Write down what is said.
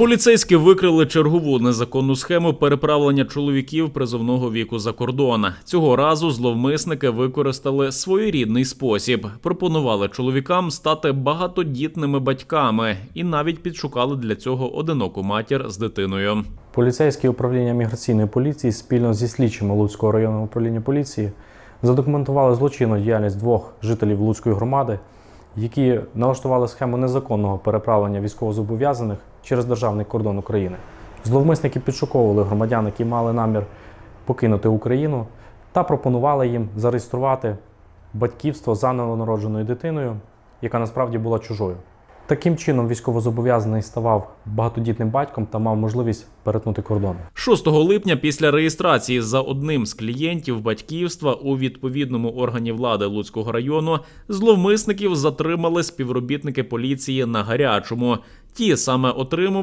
Поліцейські викрили чергову незаконну схему переправлення чоловіків призовного віку за кордон. Цього разу зловмисники використали своєрідний спосіб. Пропонували чоловікам стати багатодітними батьками і навіть підшукали для цього одиноку матір з дитиною. Поліцейське управління міграційної поліції спільно зі слідчими Луцького районного управління поліції задокументували злочинну діяльність двох жителів Луцької громади, які налаштували схему незаконного переправлення військовозобов'язаних через державний кордон України. Зловмисники підшуковували громадян, які мали намір покинути Україну, та пропонували їм зареєструвати батьківство за новонародженою дитиною, яка насправді була чужою. Таким чином, військовозобов'язаний ставав багатодітним батьком та мав можливість перетнути кордон. 6 липня після реєстрації за одним з клієнтів батьківства у відповідному органі влади Луцького району зловмисників затримали співробітники поліції на гарячому. Ті саме отримували